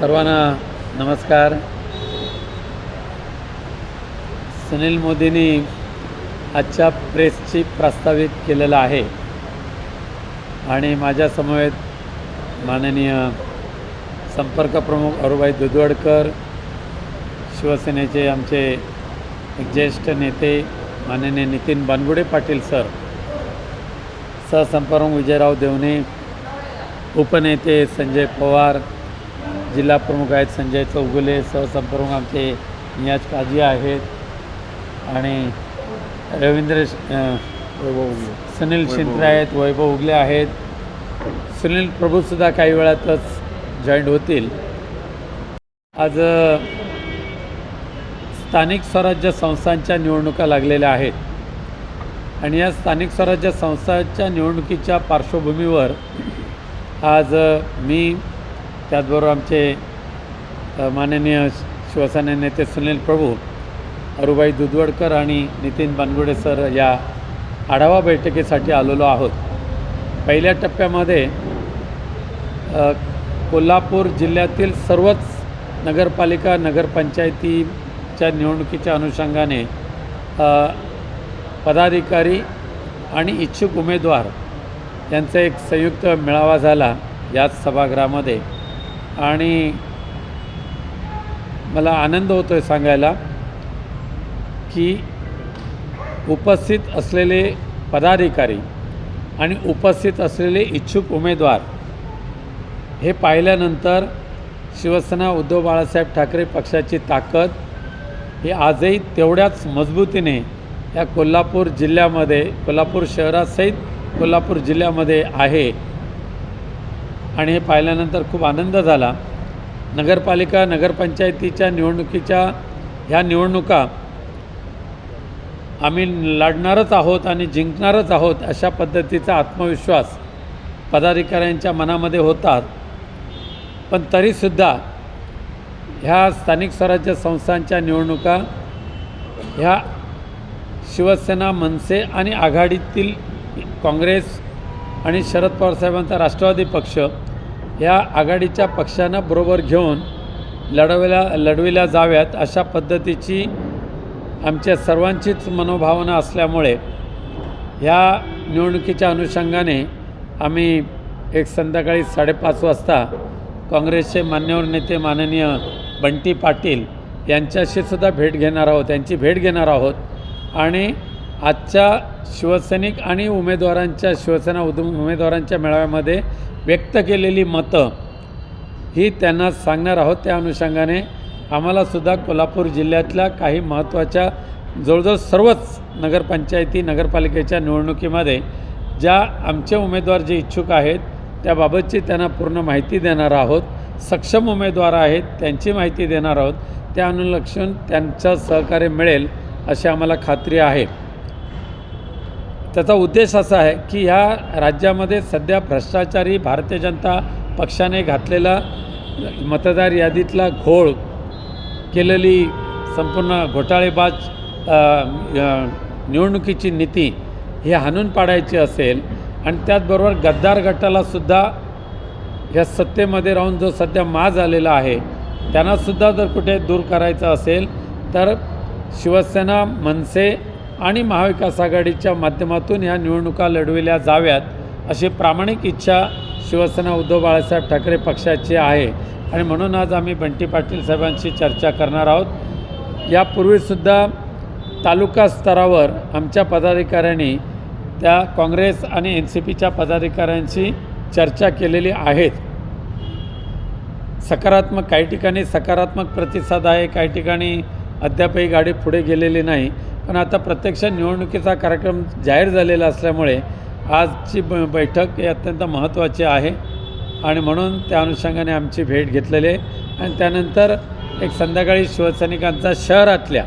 सर्वांना नमस्कार. सुनील मोदींनी आजच्या प्रेसची प्रस्तावित केलेलं आहे. आणि माझ्यासमवेत माननीय संपर्क प्रमुख अरुबाई दुधवडकर शिवसेनेचे आमचे एक ज्येष्ठ नेते माननीय नितीन बानगुडे पाटील सर सहसंपर्क विजयराव देवणे उपनेते संजय पवार जिल्हा प्रमुख आहेत संजय चौगुले सहसंप्रमुख आमचे नियाज काजी आहेत आणि रवींद्र सुनील शिंत्रे आहेत वैभव उगले आहेत. सुनील प्रभूसुद्धा काही वेळातच जॉईंट होतील. आज स्थानिक स्वराज्य संस्थांच्या निवडणुका लागलेल्या आहेत. आणि या स्थानिक स्वराज्य संस्थांच्या निवडणुकीच्या पार्श्वभूमीवर आज मी त्याचबरोबर आमचे माननीय शिवसेना नेते सुनील प्रभू अरुबाई दुधवडकर आणि नितीन बानगुडे सर या आढावा बैठकीसाठी आलेलो आहोत. पहिल्या टप्प्यामध्ये कोल्हापूर जिल्ह्यातील सर्वच नगरपालिका नगरपंचायतीच्या निवडणुकीच्या अनुषंगाने पदाधिकारी आणि इच्छुक उमेदवार यांचा एक संयुक्त मेळावा झाला याच सभागृहामध्ये. आणि मला आनंद होतो आहे सांगायला की उपस्थित असलेले पदाधिकारी आणि उपस्थित असलेले इच्छुक उमेदवार हे पाहिल्यानंतर शिवसेना उद्धव बाळासाहेब ठाकरे पक्षाची ताकद ही आजही तेवढ्याच मजबूतीने या कोल्हापूर जिल्ह्यामध्ये कोल्हापूर शहरासहित कोल्हापूर जिल्ह्यामध्ये आहे. आणि हे पाहिल्यानंतर खूप आनंद झाला. नगरपालिका नगरपंचायतीच्या निवडणुकीच्या ह्या निवडणुका आम्ही लढणारच आहोत आणि जिंकणारच आहोत अशा पद्धतीचा आत्मविश्वास पदाधिकाऱ्यांच्या मनामध्ये होतात पण तरीसुद्धा ह्या स्थानिक स्वराज्य संस्थांच्या निवडणुका ह्या शिवसेना मनसे आणि आघाडीतील काँग्रेस आणि शरद पवार साहेबांचा राष्ट्रवादी पक्ष या आघाडीच्या पक्षांना बरोबर घेऊन लढवल्या लढविल्या जाव्यात अशा पद्धतीची आमच्या सर्वांचीच मनोभावना असल्यामुळे ह्या निवडणुकीच्या अनुषंगाने आम्ही एक संध्याकाळी साडेपाच वाजता काँग्रेसचे मान्यवर नेते माननीय बंटी पाटील यांच्याशी सुद्धा भेट घेणार आहोत त्यांची भेट घेणार आहोत. आणि आजच्या शिवसैनिक आणि उमेदवारांच्या शिवसेना उद उमेदवारांच्या मेळाव्यामध्ये व्यक्त केलेली मतं ही त्यांना सांगणार आहोत. त्या अनुषंगाने आम्हालासुद्धा कोल्हापूर जिल्ह्यातल्या काही महत्त्वाच्या जवळजवळ सर्वच नगरपंचायती नगरपालिकेच्या निवडणुकीमध्ये ज्या आमचे उमेदवार जे इच्छुक आहेत त्याबाबतची त्यांना पूर्ण माहिती देणार आहोत. सक्षम उमेदवार आहेत त्यांची माहिती देणार आहोत. त्या अनुलक्षून त्यांचं सहकार्य मिळेल अशी आम्हाला खात्री आहे. त्याचा उद्देश असा आहे की ह्या राज्यामध्ये सध्या भ्रष्टाचारी भारतीय जनता पक्षाने घातलेला मतदार यादीतला घोळ केलेली संपूर्ण घोटाळेबाज निवडणुकीची नीती ही हाणून पाडायची असेल आणि त्याचबरोबर गद्दार गटालासुद्धा ह्या सत्तेमध्ये राहून जो सध्या माज आलेला आहे त्यांनासुद्धा जर कुठे दूर करायचं असेल तर शिवसेना मनसे आणि महाविकास आघाडीच्या माध्यमातून ह्या निवडणुका लढविल्या जाव्यात अशी प्रामाणिक इच्छा शिवसेना उद्धव बाळासाहेब ठाकरे पक्षाची आहे. आणि म्हणून आज आम्ही बंटी पाटील साहेबांशी चर्चा करणार आहोत. यापूर्वीसुद्धा तालुका स्तरावर आमच्या पदाधिकाऱ्यांनी त्या काँग्रेस आणि एन सी पीच्या पदाधिकाऱ्यांशी चर्चा केलेली आहेत. सकारात्मक काही ठिकाणी सकारात्मक प्रतिसाद आहे काही ठिकाणी अद्यापही गाडी पुढे गेलेली नाही. पण आता प्रत्यक्ष निवडणुकीचा कार्यक्रम जाहीर झालेला असल्यामुळे आजची ब बैठक ही अत्यंत महत्त्वाची आहे. आणि म्हणून त्या अनुषंगाने आमची भेट घेतलेली आहे. आणि त्यानंतर एक संध्याकाळी शिवसैनिकांचा शहरातल्या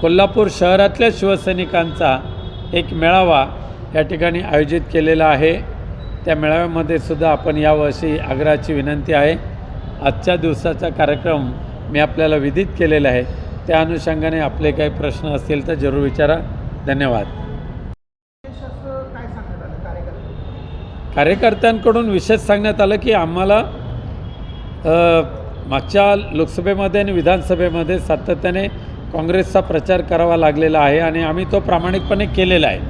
कोल्हापूर शहरातल्या शिवसैनिकांचा एक मेळावा या ठिकाणी आयोजित केलेला आहे. त्या मेळाव्यामध्ये सुद्धा आपण यावं अशी आग्रहाची विनंती आहे. आजच्या दिवसाचा कार्यक्रम मी आपल्याला विदित केलेला आहे. त्या अनुषंगाने आपले काही प्रश्न असतील तर जरूर विचारा. धन्यवाद. कार्यकर्त्यांकडून विशेष सांगण्यात आलं की आम्हाला मागच्या लोकसभेमध्ये आणि विधानसभेमध्ये सातत्याने काँग्रेसचा प्रचार करावा लागलेला आहे आणि आम्ही तो प्रामाणिकपणे केलेला आहे.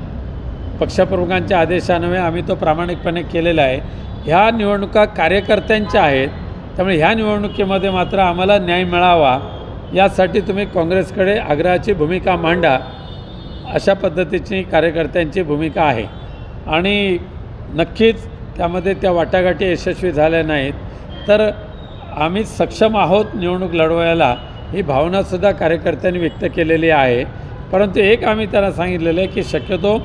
पक्षप्रमुखांच्या आदेशान्वये आम्ही तो प्रामाणिकपणे केलेला आहे. ह्या निवडणुका कार्यकर्त्यांच्या आहेत त्यामुळे ह्या निवडणुकीमध्ये मात्र आम्हाला न्याय मिळावा. यासाठी तुम्ही काँग्रेसकडे आग्रहाची भूमिका मांडा. अशा पद्धतीची कार्यकर्त्यांची भूमिका आहे. आणि नक्कीच त्यामध्ये त्या वाटाघाटी यशस्वी झाल्या नाहीत. तर आम्ही सक्षम आहोत निवडणूक लढवायला ही भावनासुद्धा कार्यकर्त्यांनी व्यक्त केलेली आहे. परंतु एक आम्ही त्यांना सांगितलेलं आहे की शक्यतो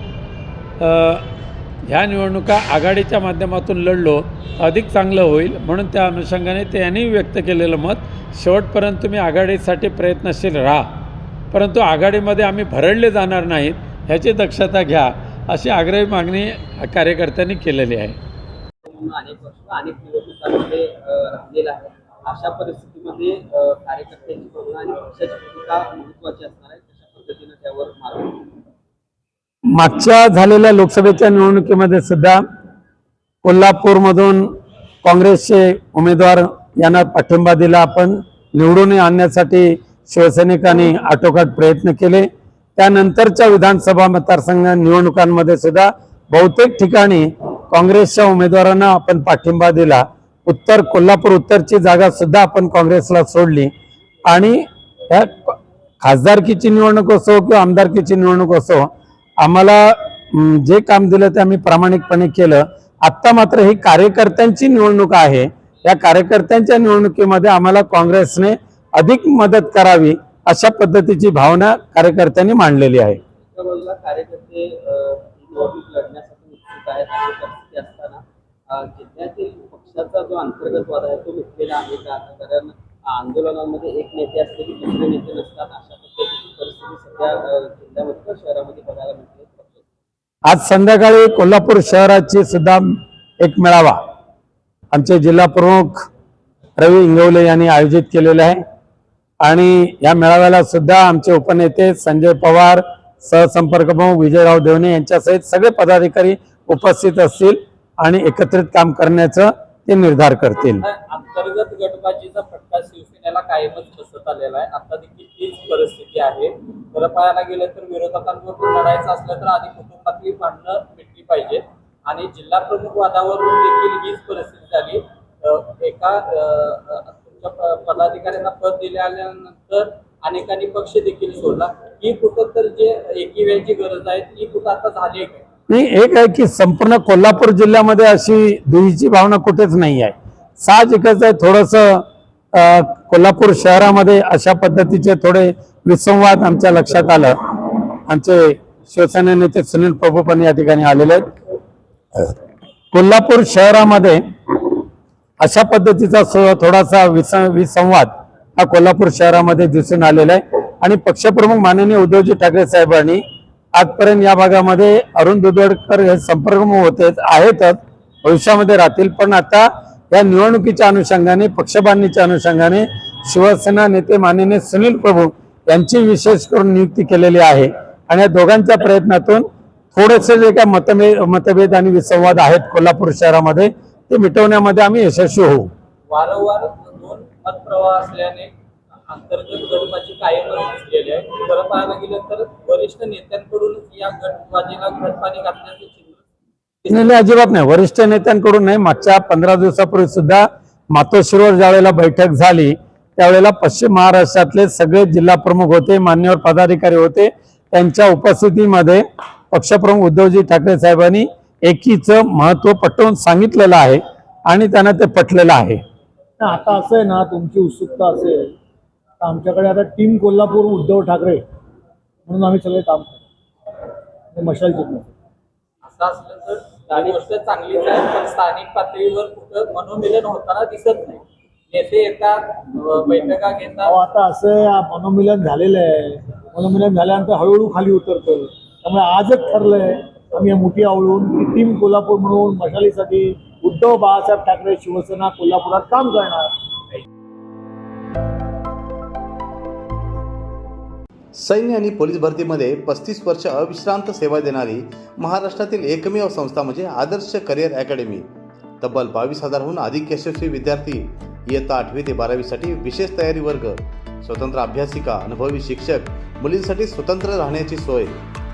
ह्या निवडणुका आघाडीच्या माध्यमातून लढलो अधिक चांगलं होईल म्हणून त्या अनुषंगाने त्यांनी व्यक्त केलेलं मत शेवटपर्यंत तुम्ही आघाडीसाठी प्रयत्नशील राहा. परंतु आघाडीमध्ये आम्ही भरडले जाणार नाहीत ह्याची दक्षता घ्या अशी आग्रही मागणी कार्यकर्त्यांनी केलेली आहे. अशा परिस्थितीमध्ये कार्यकर्त्यांची भावना आणि पक्षाची भूमिका महत्वाची असणार आहे कशा पद्धतीनं त्यावर मार्ग मागच्या झालेल्या लोकसभेच्या निवडणुकीमध्ये सुद्धा कोल्हापूरमधून काँग्रेसचे उमेदवार यांना पाठिंबा दिला. आपण निवडून आणण्यासाठी शिवसैनिकांनी आटोकाट प्रयत्न केले. त्यानंतरच्या विधानसभा मतदारसंघ निवडणुकांमध्ये सुद्धा बहुतेक ठिकाणी काँग्रेसच्या उमेदवारांना आपण पाठिंबा दिला. उत्तर कोल्हापूर उत्तरची जागा सुद्धा आपण काँग्रेसला सोडली. आणि ह्या खासदारकीची निवडणूक असो किंवा आमदारकीची निवडणूक असो आम्हाला जे काम दिलं ते आम्ही प्रामाणिकपणे केलं. आत्ता मात्र ही कार्यकर्त्यांची निवडणूक आहे. या कार्यकर्त्यांच्या निवडणुकीमध्ये आम्हाला काँग्रेसने अधिक मदत करावी अशा पद्धतीची भावना कार्यकर्त्यांनी मांडलेली आहे. एका बाजूला कार्यकर्ते अ, निवडणूक लढण्यासाठी उत्सुक आहेत अशी परिस्थिती असताना अ, जिल्ह्यातील पक्षाचा जो अंतर्गत वाद आहे तो मिटलेला आहे का? कारण आंदोलनामध्ये एक नेते असले की दुसरे नेते नसतात अशा पद्धतीची परिस्थिती सध्या अ, जिल्ह्यामध्ये किंवा शहरामध्ये बघायला मिळते. आज संध्याकाळी कोल्हापूर शहराची सुद्धा एक मेळावा आमचे जिल्हा प्रमुख रवी इंगवले यांनी आयोजित केलेले आहे. आणि या मेळाव्याला सुद्धा आमचे उपनेते संजय पवार सहसंपर्क प्रमुख विजयराव देवणे यांच्यासहित सगळे पदाधिकारी उपस्थित असतील आणि एकत्रित काम करण्याचं ते निर्धार करतील. अंतर्गत गटबाजीचा फटका शिवसेनेला कायमच बसत आलेला आहे. आता देखील तीच परिस्थिती आहे. खरं पाहायला गेलं तर विरोधकांवर लढायचं असलं तर आधी कुटुंबातली भांडणं मिटली पाहिजेत. आणि जिल्हा प्रमुख वादावरून देखील हीच परिस्थिती झाली. एका तुमच्या पदाधिकाऱ्यांना पद दिले आल्यानंतर अनेकांनी पक्ष देखील सोडला. ही कुठं तर जे एकीव्याची गरज आहे ती कुठं आता झाली आहे नाही एक आहे की संपूर्ण कोल्हापूर जिल्ह्यामध्ये अशी दुहीची भावना कुठेच नाही आहे. साहजिकच आहे थोडस कोल्हापूर शहरामध्ये अशा पद्धतीचे थोडे विसंवाद आमच्या लक्षात आलं. आमचे शिवसेना नेते सुनील प्रभू पण या ठिकाणी आलेले आहेत. कोल्हापूर शहरामध्ये अशा पद्धतीचा सो- थोडासा विस विसंवाद हा कोल्हापूर शहरामध्ये दिसून आलेला आहे. आणि पक्षप्रमुख माननीय उद्धवजी ठाकरे साहेबांनी आजपर्यंत या भागामध्ये अरुण दुधवडकर हे संपर्क होते आहेतच. भविष्यामध्ये राहतील. पण आता या निवडणुकीच्या अनुषंगाने पक्षबांधणीच्या अनुषंगाने शिवसेना नेते माननीय सुनील प्रभू यांची विशेष करून नियुक्ती केलेली आहे. आणि या दोघांच्या प्रयत्नातून थोडेसे जे काही मतभेद मतभेद आणि विसंवाद आहेत कोल्हापूर शहरामध्ये ते मिटवण्यामध्ये आम्ही यशस्वी होऊ. वारंवार दोन मतप्रवाह असल्याने अंतर्गत गटबाजी दिसलेली आहे. खरं पाहायला गेलं तर वरिष्ठ नेत्यांकडूनच या गटबाजीला गटपाणी घातल्याचं चिन्ह नाही, अजिबात नाही. वरिष्ठ नेत्यांकडून नाही. मागच्या पंधरा दिवसापूर्वी सुद्धा मातोश्रीवर ज्यावेळेला बैठक झाली त्यावेळेला पश्चिम महाराष्ट्रातले सगळे जिल्हा प्रमुख होते मान्यवर पदाधिकारी होते. त्यांच्या उपस्थितीमध्ये पक्षप्रमुख उद्धवजी ठाकरे साहेबांनी एकीचं महत्त्व पटवून सांगितलेलं आहे आणि त्यांना ते पटलेलं आहे. आता असं आहे ना तुमची उत्सुकता असेल तर आमच्याकडे आता टीम कोल्हापूर उद्धव ठाकरे म्हणून आम्ही सगळे काम करतो. मशाल चिन्ह असं असलं तर गोष्ट चांगलीच आहे पण स्थानिक पातळीवर कुठं मनोमिलन होताना दिसत नाही. नेते येतात बैठका घेतात. आता असं मनोमिलन झालेलं आहे. मनोमिलन झाल्यानंतर हळूहळू खाली उतरतं त्यामुळे आजच ठरलंय आम्ही मुठी आवळून टीम कोल्हापूर म्हणून मशालीसाठी उद्धव बाळासाहेब ठाकरे शिवसेना कोल्हापुरात काम करणार. सैन्य आणि पोलीस भरतीमध्ये पस्तीस वर्ष अविश्रांत सेवा देणारी महाराष्ट्रातील एकमेव संस्था म्हणजे आदर्श करिअर अकॅडमी. तब्बल बावीस हजारहून अधिक यशस्वी विद्यार्थी इयत्ता आठवी ते बारावीसाठी विशेष तयारी वर्ग स्वतंत्र अभ्यासिका अनुभवी शिक्षक मुलींसाठी स्वतंत्र राहण्याची सोय.